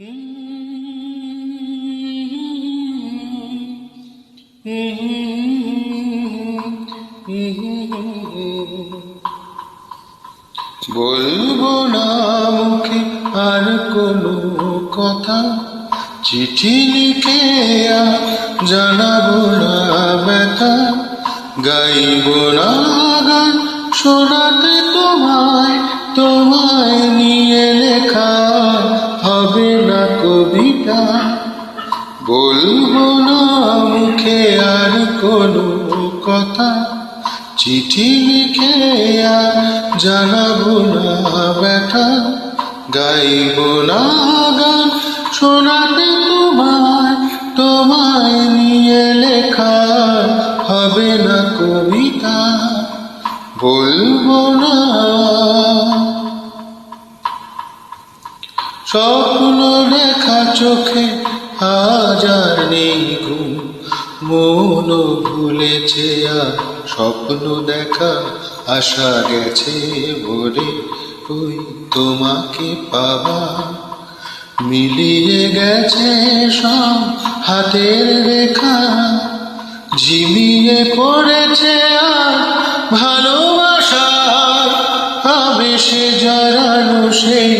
বলব না মুখে আর কোনো কথা। চিঠি লিখে জানাব না ব্যথা। গাইবো না গান কবিতা, বলব না মুখে আর কোনো কথা। চিঠি লিখে আর জানাব না ব্যথা। গাইবো না গান, শোনাতে তোমায় তোমায় নিয়ে লেখা হবে না কবিতা। বলব না। দেখা চোখে হাজার নেই ঘুম মন ভুলেছে আর স্বপ্ন দেখা আশা গেছে ভরে, ওই তোমাকে পাবা মিলিয়ে গেছে সব হাতের রেখা, ঝিমিয়ে পড়েছে আর ভালোবাসা। আবেশে জড়ানো সেই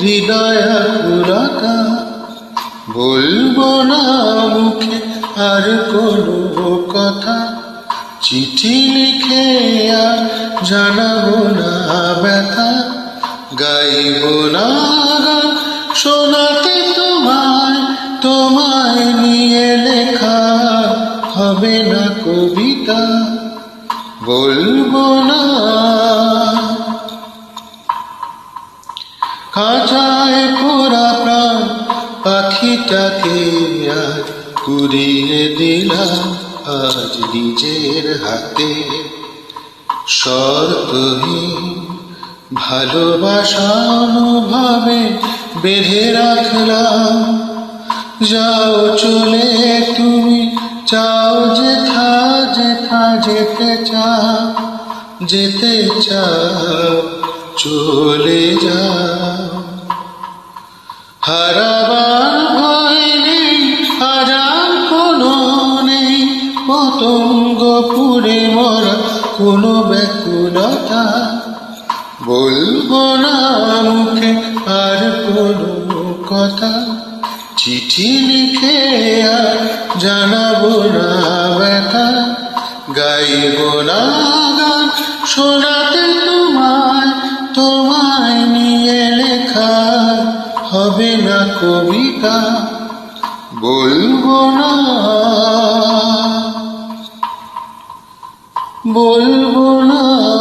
হৃদয় পুরাকা বলব না মুখে, আর কোনো কথা। চিঠি লিখে আর জানাব না ব্যথা। গাইবো না শোনাতে তোমায় তোমায় নিয়ে লেখা হবে না কবিতা। বলব না। খাঁচায় প্রাণ পাখিটাকে আজ কুড়িয়ে দিলাম আজ নিজের হাতে। শর্তহীন ভালোবাসা অনুভাবে বেঁধে রাখলাম। যাও চলে তুমি, চাও যেথা যেথা যেতে চাও যেতে চাও, চলে যাও। পতঙ্গ পুড়ে মরা কোনো ব্যাকুলতা। বলব না মুখে আর কোনো কথা। চিঠি লিখে আর জানাব না ব্যথা। গাইব না গান শোনাতে তোমায় তোমায় নিয়ে লেখা হবে না কবিতা। বলব না বলব না।